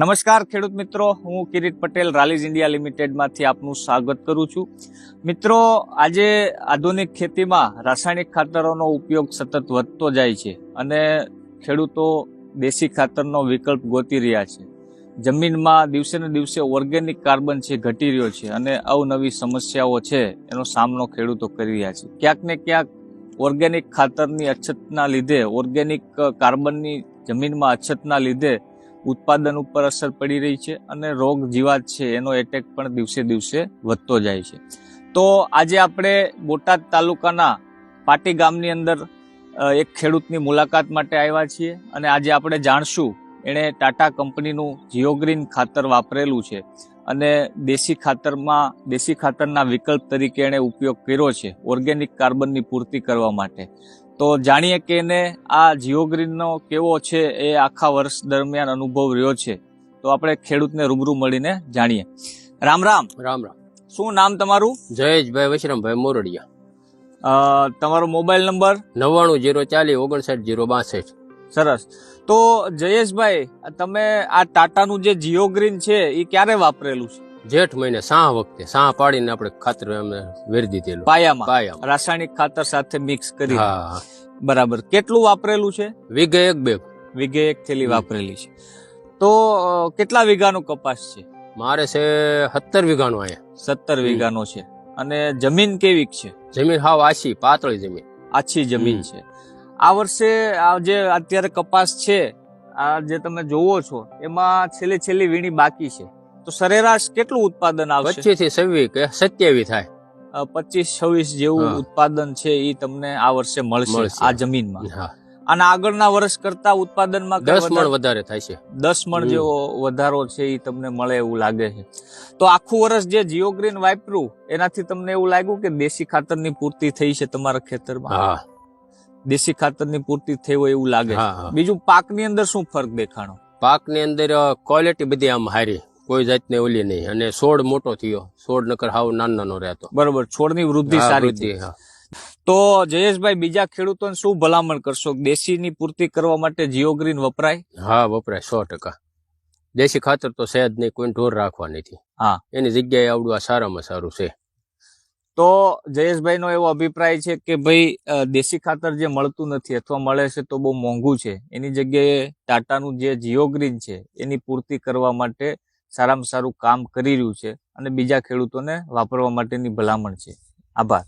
નમસ્કાર ખેડૂત મિત્રો, હું કિરીટ પટેલ રાલીઝ ઇન્ડિયા લિમિટેડમાંથી આપનું સ્વાગત કરું છું. મિત્રો, આજે આધુનિક ખેતીમાં રાસાયણિક ખાતરોનો ઉપયોગ સતત વધતો જાય છે અને ખેડૂતો દેશી ખાતરનો વિકલ્પ ગોતી રહ્યા છે. જમીનમાં દિવસે ને દિવસે ઓર્ગેનિક કાર્બન છે, ઘટી રહ્યો છે અને અવનવી સમસ્યાઓ છે એનો સામનો ખેડૂતો કરી રહ્યા છે. ક્યાંક ને ક્યાંક ઓર્ગેનિક ખાતરની અછતના લીધે, ઓર્ગેનિક કાર્બનની જમીનમાં અછતના લીધે ઉત્પાદન ઉપર અસર પડી રહી છે અને રોગ જીવાત છે, એનો એટેક પણ દિવસે દિવસે વધતો જાય છે. તો આજે આપણે બોટાદ તાલુકાના પાટી ગામની અંદર એક ખેડૂતની મુલાકાત માટે આવ્યા છીએ અને આજે આપણે જાણશું, એણે ટાટા કંપનીનું જીઓગ્રીન ખાતર વાપરેલું છે અને દેશી ખાતરમાં, દેશી ખાતરના વિકલ્પ તરીકે એણે ઉપયોગ કર્યો છે, ઓર્ગેનિક કાર્બનની પૂર્તિ કરવા માટે. તો જાણીએ કે એને આ જીઓગ્રીનનો કેવો છે એ આખા વર્ષ દરમિયાન અનુભવ રહ્યો છે. તો આપણે ખેડૂતને રૂબરૂ મળીને જાણીએ. રામ રામ. રામ રામ. શું નામ તમારું? જયેશભાઈ વશરામભાઈ મોરડિયા. તમારો મોબાઈલ નંબર? નવ્વાણું જીરો ચાલીસ ઓગણસાઠ જીરો બાસઠ. સરસ. તો જયેશભાઈ તમે આ ટાટાનું જે જીઓગ્રીન છે એ ક્યારે વાપરેલું છે? જેઠ મહિને સાહ વખતે સાહ પાડીને આપણે ખાતર અમે વેરી દીધેલું. પાયામાં. પાયામાં. રાસાયણિક ખાતર સાથે મિક્સ કરી હા બરાબર. કેટલું વાપરેલું છે? વીઘે એક બેગ. વીઘે એક થેલી વાપરેલી છે. તો કેટલા વીઘાનું કપાસ છે? મારે છે સત્તર વીઘાનો અહીંયા. સત્તર વીઘાનો છે. અને જમીન કેવી છે? જમીન હાવ આછી પાતળી જમીન. આછી જમીન છે. આ વર્ષે આ જે અત્યારે કપાસ છે આ જે તમે જોવો છો એમાં છેલ્લી છેલ્લી વીણી બાકી છે. તો સરેરાશ કેટલું ઉત્પાદન આવશે? પચીસથી છવ્વીસ કે સત્યાવીસ થાય. પચીસ છવ્વીસ જેવું ઉત્પાદન છે એ તમને આ વર્ષે મળશે. આ જમીનમાં. અને આગળના વર્ષ કરતા ઉત્પાદનમાં દસ મણ વધારે- થાય છે. દસ મણ જેવો વધારો છે એ તમને મળે એવું લાગે છે. તો આખું વર્ષ જે જીઓગ્રીન વાપર્યું એનાથી તમને એવું લાગ્યું કે દેશી ખાતરની પૂર્તિ થઈ છે તમારા ખેતરમાં? દેશી ખાતરની પૂર્તિ થઈ હોય એવું લાગે બીજું પાકની અંદર શું ફરક દેખાણો? પાકની અંદર ક્વોલિટી બધી આમ હારી. કોઈ જાતની ઓલી નહીં. અને છોડ મોટો થયો. છોડ નકર હાવ નાનો નાનો રહેતો. બરોબર છોડની વૃદ્ધિ સારી છે. હા. તો જયેશભાઈ બીજા ખેડૂતોને શું ભલામણ કરશો? દેશીની પૂર્તિ કરવા માટે જીઓગ્રીન વપરાય? હા વપરાય સો ટકા. દેશી ખાતર તો સહેજ નહીં કોઈ ઢોર રાખવા નથી. હા. એની જગ્યાએ આવડું આ સારામાં સારું છે. તો જયેશભાઈ નો એવો અભિપ્રાય છે કે ભાઈ દેશી ખાતર જે મળતું નથી અથવા મળે છે તો બહુ મોંઘું છે. એની જગ્યાએ ટાટાનું જે જીઓગ્રીન છે એની પૂર્તિ કરવા માટે સારામાં સારું કામ કરી રહ્યું છે અને બીજા ખેડૂતોને વાપરવા માટેની ભલામણ છે. આભાર.